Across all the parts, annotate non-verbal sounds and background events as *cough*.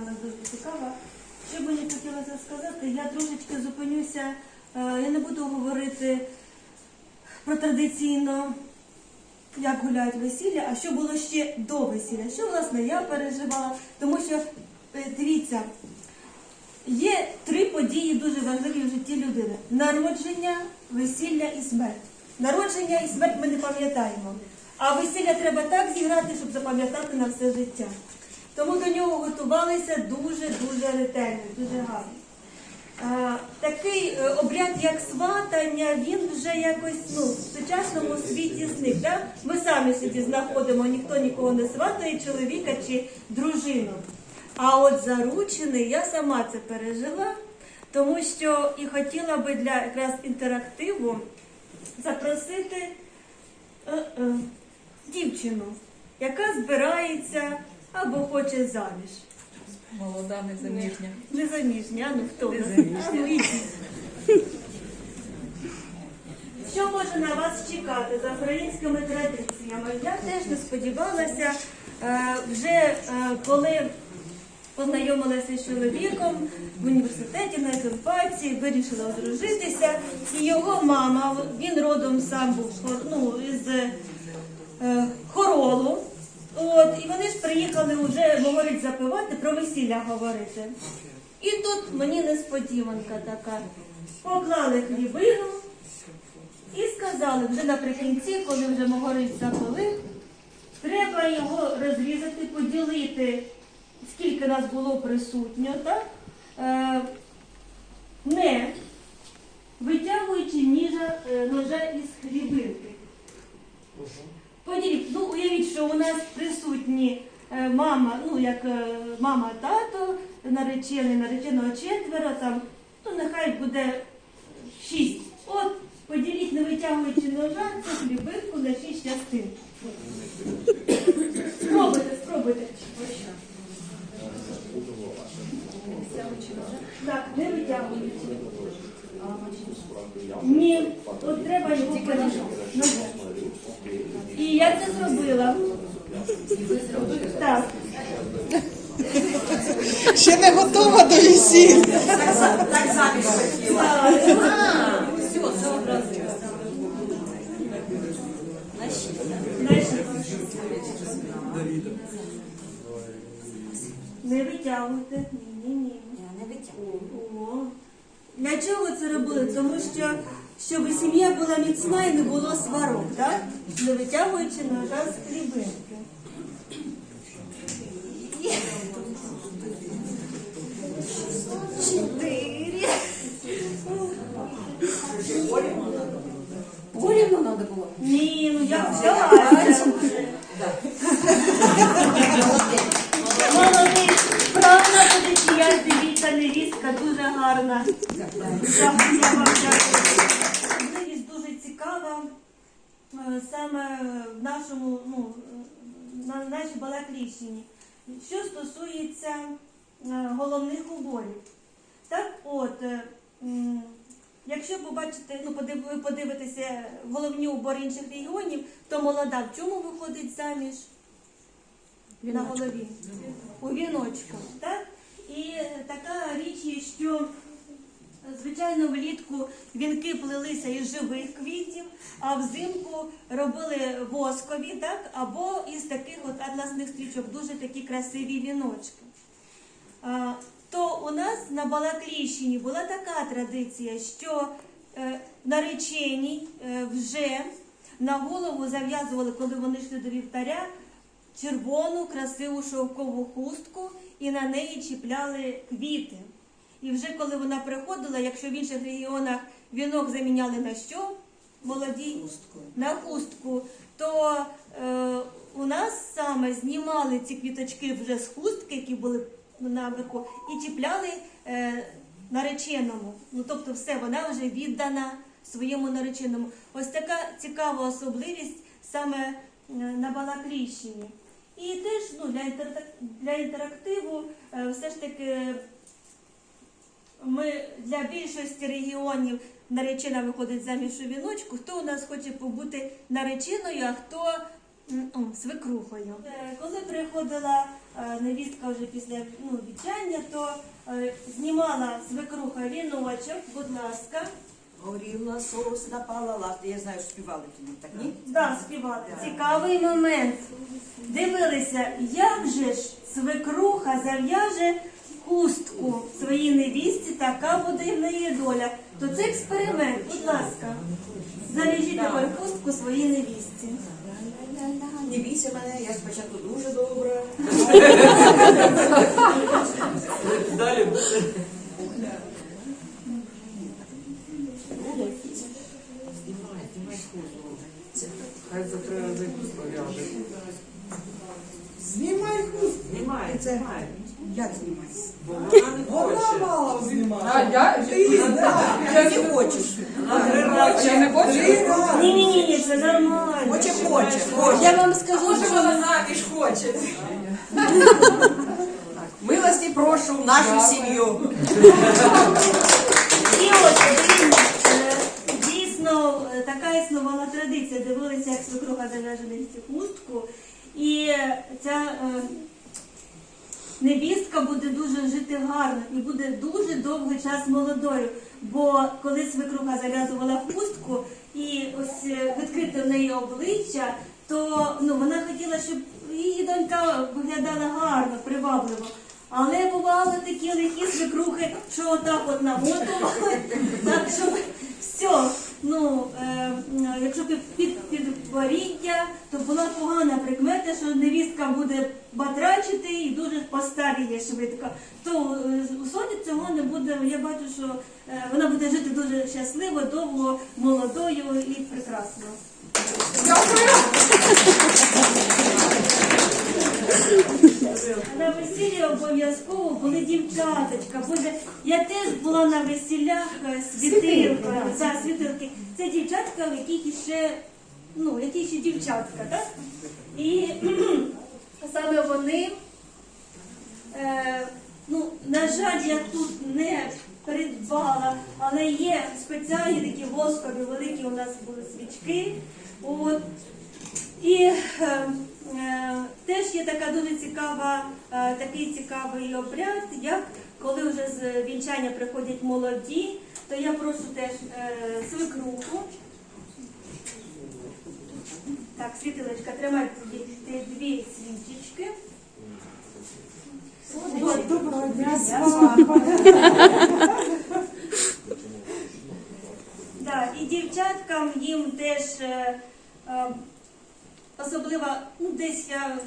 нас дуже цікава. Що мені хотілося сказати, я трошечки зупинюся, е, я не буду говорити про традиційно, як гуляють весілля, а що було ще до весілля, що власне я переживала, тому що е, дивіться, є три події дуже важливі в житті людини: народження, весілля і смерть. Народження і смерть ми не пам'ятаємо. А весілля треба так зіграти, щоб запам'ятати на все життя. Тому до нього готувалися дуже-дуже ретельно, дуже гарно. Такий е, обряд, як сватання, він вже якось ну, в сучасному світі зник. Да? Ми самі собі знаходимо, ніхто нікого не сватає, чоловіка чи дружину. А от заручений я сама це пережила, тому що і хотіла би для якраз інтерактиву запросити е-е, дівчину, яка збирається або хоче заміж. Молода, незаміжня. Незаміжня, а ну хто? нас? Незаміжня. Ну. Що може на вас чекати за українськими традиціями? Я теж не сподівалася, е, вже е, коли познайомилася з чоловіком в університеті на екипації, вирішила одружитися. І його мама, він родом сам був з ну, із е, хоролу. От, і вони ж приїхали вже говорить запивати, про весілля говорити. І тут мені несподіванка така. Поклали хлібину і сказали вже наприкінці, коли вже могорить запили, треба його розрізати, поділити, скільки нас було присутньо, так? Е, не витягуючи ніжа, е, ножа із хлібинки. Поділіть, ну уявіть, що у нас присутні е, мама, ну як е, мама, тато, наречений, нареченого четверо, там, ну нехай буде шість. От поділіть, не витягуючи ножа, цю хлібинку на шість частин. Спробуйте, спробуйте. Так, не витягуючи. Ні, от треба його поділити. І я це зробила. Так. Ще не готова до весілля. Так заміж хотіла. Все, все. Значить, Не витягуйте. Ні, ні, ні. Я не витягую. Для чого це робили? Тому що щоб сім'я була міцна і не було сварок, так? Не витягуючи ножа з хлібинки. Чотири. Порівну треба було. Ні, ну я взялася. *laughs* невістка, дуже гарна. Я вам дякую. Можливість дуже цікава е, саме в нашому, ну, на нашій Балакліщині. Що стосується е, головних уборів. Так от, е, якщо побачите, ну ви подивитеся головні убори інших регіонів, то молода в чому виходить заміж? На голові. У віночку. Так? І така річ що звичайно влітку вінки плелися із живих квітів, а взимку робили воскові, так? або із таких от атласних стрічок, дуже такі красиві віночки. То у нас на Балакліщині була така традиція, що е, наречені е, вже на голову зав'язували, коли вони йшли до вівтаря, червону красиву шовкову хустку і на неї чіпляли квіти. І вже коли вона приходила, якщо в інших регіонах вінок заміняли на що? Молоді на хустку, то е, у нас саме знімали ці квіточки вже з хустки, які були наверху, і чіпляли е, нареченому. Ну тобто, все, вона вже віддана своєму нареченому. Ось така цікава особливість саме е, на Балакліщині. І теж ну, для, для інтерактиву е, все ж таки ми для більшості регіонів наречена виходить заміж у віночку. Хто у нас хоче побути нареченою, а хто о, свекрухою. Е, Коли приходила е, невістка вже після ну, вічання, то знімала свекруха віночок, будь ласка. Горіла сосна палала. Я знаю, що співали тоді, так ні? Да, співати. Цікавий момент. Дивилися, як же ж свекруха зав'яже хустку своїй невістці, така буде в неї доля. То це експеримент, будь ласка. Зав'яжіть тепер хустку своїй невістці. Не бійся мене, я спочатку дуже добра. Далі буде. Хай за три рази пов'яже. Знімай хустку. Знімай, Це- Як знімати? Вона не Вона хоче. мала знімати. А я, Ти, не хочеш. Три рази. я не хочу. Ні, ні, ні, ні, це нормально. Хоче, хоче, хоче. Я вам скажу, що вона заміж хоче. Милості прошу в нашу сім'ю. І от дійсно е, така існувала традиція. Дивилися, як свекруха зав'яже невістці хустку. І ця е, невістка буде дуже жити гарно і буде дуже довгий час молодою. Бо коли свекруха зав'язувала хустку і ось е, відкрите в неї обличчя, то ну, вона хотіла, щоб її донька виглядала гарно, привабливо. Але бували такі лихі свекрухи, що отак от намотували, *laughs* так що все. Ну, е, якщо під, під, підборіддя, то була погана прикмета, що невістка буде батрачити і дуже постаріє швидко. То е, у Соні цього не буде. Я бачу, що е, вона буде жити дуже щасливо, довго, молодою і прекрасно. Дякую. На весіллі обов'язково були дівчаточка. Буде... Я теж була на весіллях е, світилкою. Да, світилки. Це дівчатка, в яких іще, ну, які ще дівчатка, так? І *clears throat* саме вони, е, ну, на жаль, я тут не придбала, але є спеціальні такі воскові великі у нас були свічки. От. І е, теж є така дуже цікава, е, такий цікавий обряд, як коли вже з вінчання приходять молоді, то я прошу теж е, свекруху. Так, світилочка, тримайте дві, свічечки. От, Доброго дня, *laughs* і дівчаткам їм теж е, е, особливо, ну десь я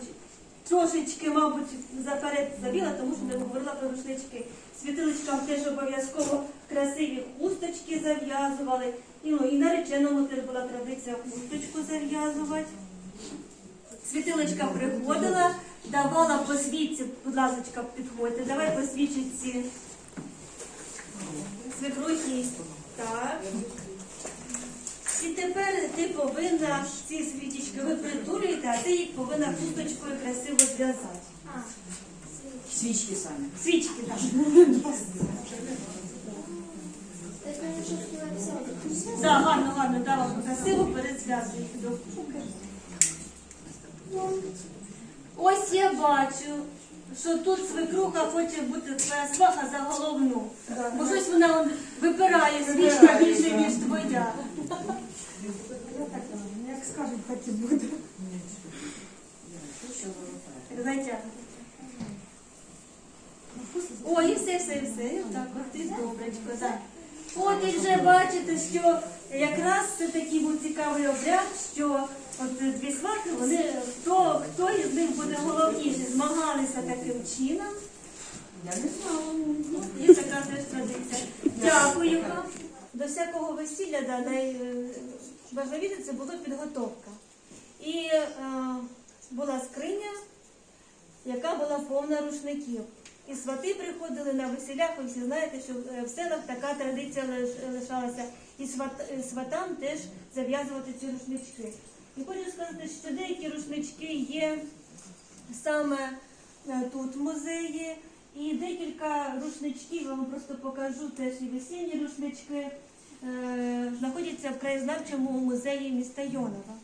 трошечки, мабуть, заперед завіла, тому що не говорила про рушнички. Світиличкам теж обов'язково красиві хусточки зав'язували. І, ну, і нареченому теж була традиція хусточку зав'язувати. Світилочка приходила, давала по свічці, будь ласка, підходьте, давай по свічці свекрухі. Так. І тепер ти повинна ці свічечки ви притулюєте, а ти їх повинна хусточкою красиво зв'язати. Свічки самі. Свічки, так. Так, гарно, гарно, да, красиво купи. Ось я бачу, що тут свекруха хоче бути твоя сваха за головну. Бо щось вона он випирає свічка більше, ніж твоя. Як скажуть, так і буде. Затягнути. О, і все, все, все. Так, от і добречко, так. От і вже бачите, що якраз це такий був цікавий обряд, що от дві свахи, вони хто, хто із них буде головніший, змагалися таким чином. Я не знала. Ну, Є така теж традиція. Дякую вам. До всякого весілля да, найважливіше це була підготовка. І е, була скриня, яка була повна рушників. І свати приходили на весілях, ви всі знаєте, що е, в селах така традиція лишалася. І е, сватам теж зав'язувати ці рушнички. І хочу сказати, що деякі рушнички є саме е, тут в музеї. І декілька рушничків, я вам просто покажу теж і весільні рушнички, знаходяться в краєзнавчому музеї міста Йонова.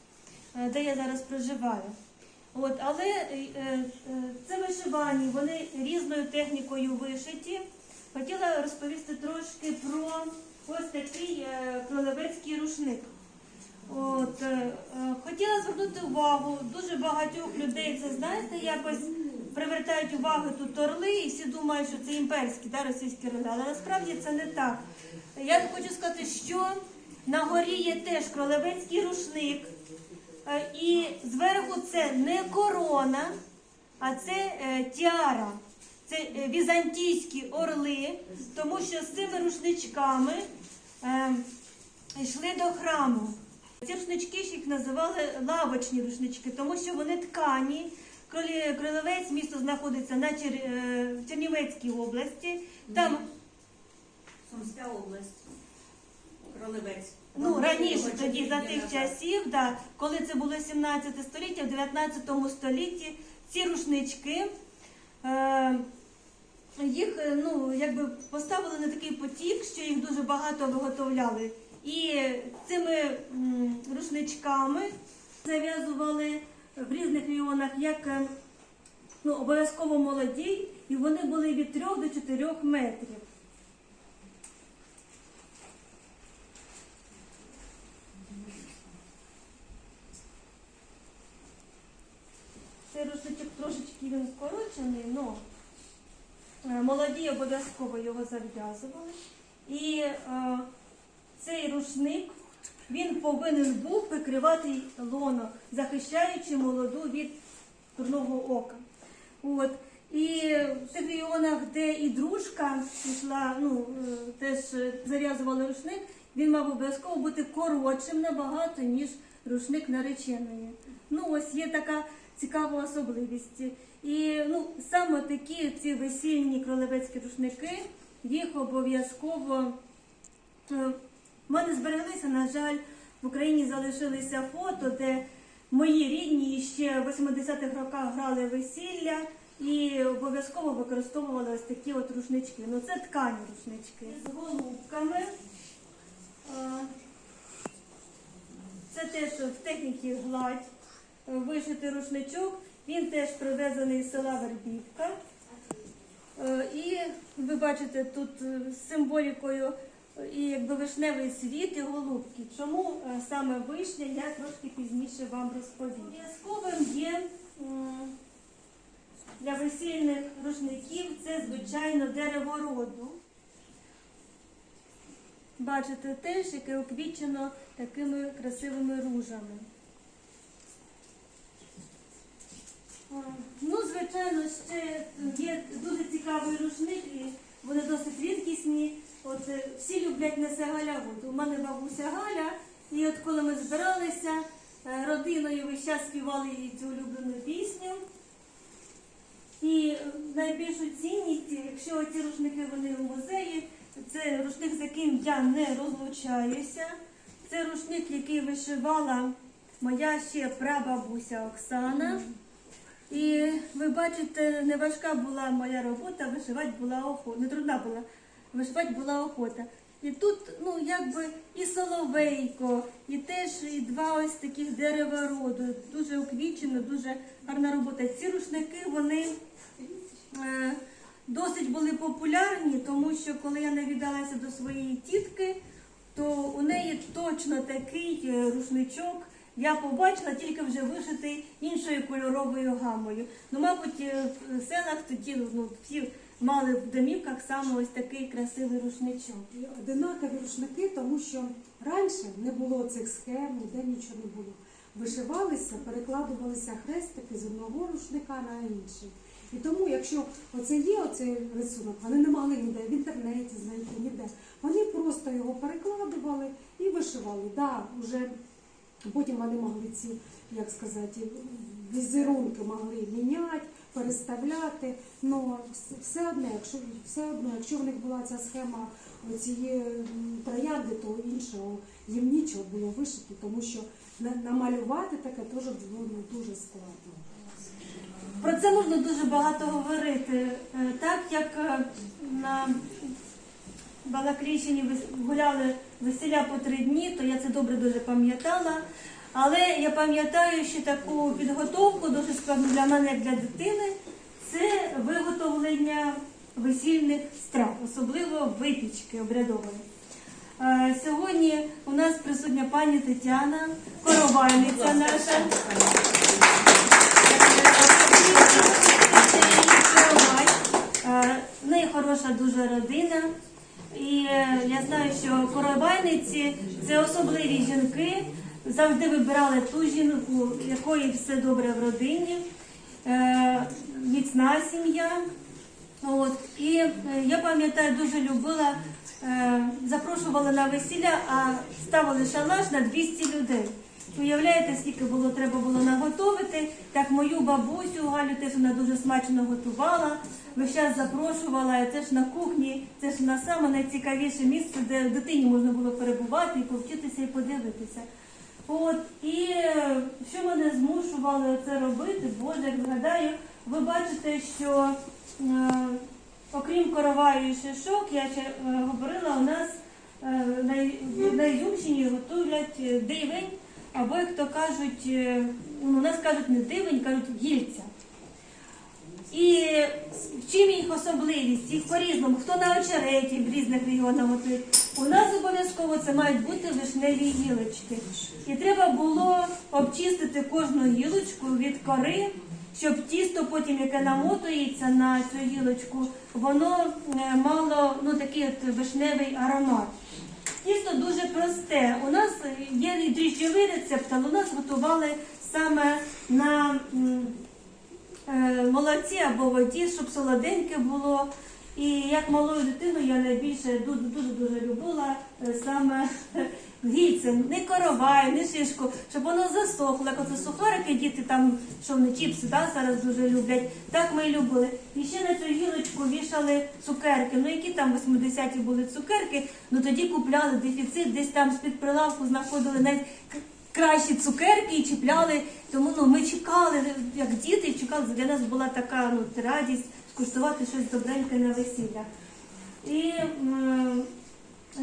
е, де я зараз проживаю. От, але е, е, це вишивані, вони різною технікою вишиті. Хотіла розповісти трошки про ось такий е, кролевецький рушник. От, е, е, хотіла звернути увагу, дуже багатьох людей це знаєте, якось привертають увагу тут орли, і всі думають, що це імперські да, російські орли, але насправді це не так. Я хочу сказати, що на горі є теж кролевецький рушник, е, і зверху це не корона, а це е, тіара. Це е, візантійські орли, тому що з цими рушничками е, йшли до храму. Ці рушнички ж їх називали лавочні рушнички, тому що вони ткані. Кролевець місто знаходиться на Чер... е, Чернівецькій області. Там Сумська область. Кролевець. ну раніше тоді за тих часів, да, коли це було 17 століття, в 19 столітті ці рушнички. Е, їх е, ну, якби поставили на такий потік, що їх дуже багато виготовляли. І цими м, рушничками зав'язували в різних регіонах як е, ну, обов'язково молоді, і вони були від 3 до 4 метрів. Цей рушничок трошечки він скорочений, але молоді обов'язково його зав'язували. І е, цей рушник він повинен був викривати лоно, захищаючи молоду від турного ока. От. І в тих регіонах, де і дружка йшла, ну, е, теж е, зав'язували рушник, він мав обов'язково бути коротшим набагато, ніж рушник нареченої. Ну, ось є така цікава особливість. І ну, саме такі ці весільні кролевецькі рушники, їх обов'язково В мене збереглися, на жаль, в Україні залишилися фото, де мої рідні ще в 80-х роках грали весілля і обов'язково використовували ось такі от рушнички. Ну це ткані рушнички з голубками. Це теж в техніці гладь вишитий рушничок. Він теж привезений з села Вербівка. Е, І ви бачите тут символікою і якби вишневий світ і голубки. Чому е, саме вишня, я трошки пізніше вам розповім. Обов'язковим є для весільних рушників це, звичайно, дерево роду. Бачите теж, яке оквічено такими красивими ружами. Ну, звичайно, ще є дуже цікавий рушник, і вони досить рідкісні. Всі люблять несе Галя Гуд. У мене бабуся Галя, і от коли ми збиралися е, родиною, весь час співали її цю улюблену пісню. І е, найбільшу цінність, якщо ці рушники вони в музеї, це рушник, з яким я не розлучаюся. Це рушник, який вишивала моя ще прабабуся Оксана. І ви бачите, не важка була моя робота, вишивати була охота, не трудна була, вишивати була охота. І тут, ну, якби і соловейко, і теж і два ось таких дерева роду. Дуже оквічено, дуже гарна робота. Ці рушники, вони е, досить були популярні, тому що коли я навідалася до своєї тітки, то у неї точно такий е, рушничок я побачила, тільки вже вишитий іншою кольоровою гамою. Ну, мабуть, е, в селах тоді ну, всі мали в домівках саме ось такий красивий рушничок. І Одинакові рушники, тому що раніше не було цих схем, ніде нічого не було. Вишивалися, перекладувалися хрестики з одного рушника на інший. І тому, якщо оце є оцей рисунок, вони не могли ніде в інтернеті знайти, ніде. Вони просто його перекладували і вишивали. Да, вже потім вони могли ці, як сказати, візерунки могли міняти, переставляти. Ну все одне, якщо все одно, якщо в них була ця схема цієї троянди, то іншого їм нічого було вишити, тому що намалювати таке теж було ну, дуже складно. Про це можна дуже багато говорити. Е, Так як е, на Балакліщині гуляли весілля по три дні, то я це добре дуже пам'ятала. Але я пам'ятаю, що таку підготовку дуже складну для мене, як для дитини, це виготовлення весільних страв, особливо випічки обрядової. Е, Сьогодні у нас присутня пані Тетяна, коровайниця наша. Е, В неї хороша дуже родина. І е, я знаю, що коровайниці це особливі жінки. Завжди вибирали ту жінку, якої все добре в родині, е, міцна сім'я. От. І е, я пам'ятаю, дуже любила, е, запрошували на весілля, а ставили шалаш на 200 людей. Уявляєте, скільки було треба було наготовити. Так мою бабусю Галю теж вона дуже смачно готувала. Весь час запрошувала. Це ж на кухні, це ж на найцікавіше місце, де дитині можна було перебувати і повчитися і подивитися. От і е, що мене змушували це робити, Боже, як згадаю, ви бачите, що е, окрім короваю і шишок, я ще е, говорила, у нас е, на Ізюмщині готують е, дивень, або як то кажуть, е, ну, у нас кажуть не дивень, кажуть гільця. І в чим їх особливість? Їх по-різному. Хто на очереті в різних регіонах готує. У нас обов'язково це мають бути вишневі гілочки. І треба було обчистити кожну гілочку від кори, щоб тісто потім, яке намотується на цю гілочку, воно е, мало ну, такий от вишневий аромат. Тісто дуже просте. У нас є дріжджовий рецепт, але у нас готували саме на е, молоці або воді, щоб солоденьке було. І як малою дитиною я найбільше дуже дуже дуже любила е, саме *laughs* гільце, не коровай, не шишку, щоб воно засохло. Як оце сухарики діти там, що вони чіпси да, зараз дуже люблять. Так ми і любили. І ще на цю гілочку вішали цукерки. Ну які там 80-ті були цукерки, ну тоді купляли дефіцит, десь там з-під прилавку знаходили навіть кращі цукерки і чіпляли. Тому ну, ми чекали, як діти, чекали. Для нас була така ну, радість скуштувати щось добреньке на весіллях. І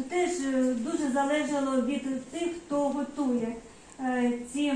теж е, дуже залежало від тих, хто готує. Е, Ці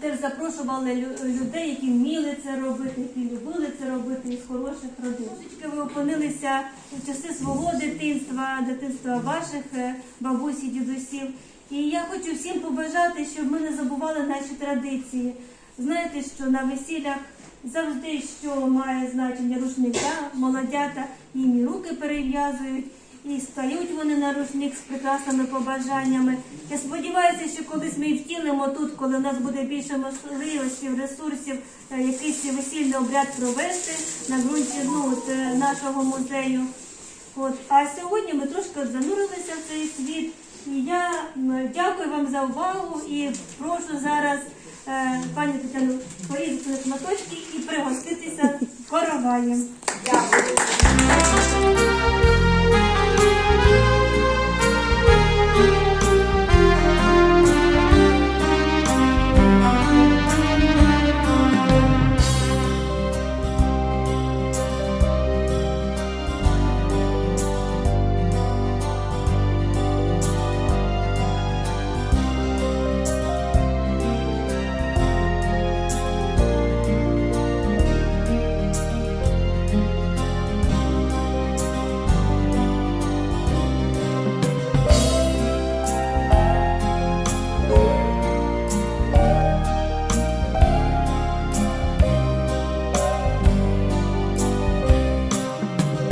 теж запрошували людей, які вміли це робити, які любили це робити із хороших родин. Трошечки ви опинилися в часи свого дитинства, дитинства ваших е, бабусь і дідусів. І я хочу всім побажати, щоб ми не забували наші традиції. Знаєте, що на весіллях завжди що має значення рушника, молодята їм руки перев'язують. І стають вони на рушник з прекрасними побажаннями. Я сподіваюся, що колись ми втілимо тут, коли у нас буде більше можливостей, ресурсів, е, якийсь весільний обряд провести на ґрунті ну, е, нашого музею. От. А сьогодні ми трошки занурилися в цей світ. Я дякую вам за увагу і прошу зараз е, пані Тетяну порізати шматочки і пригоститися короваєм. Дякую.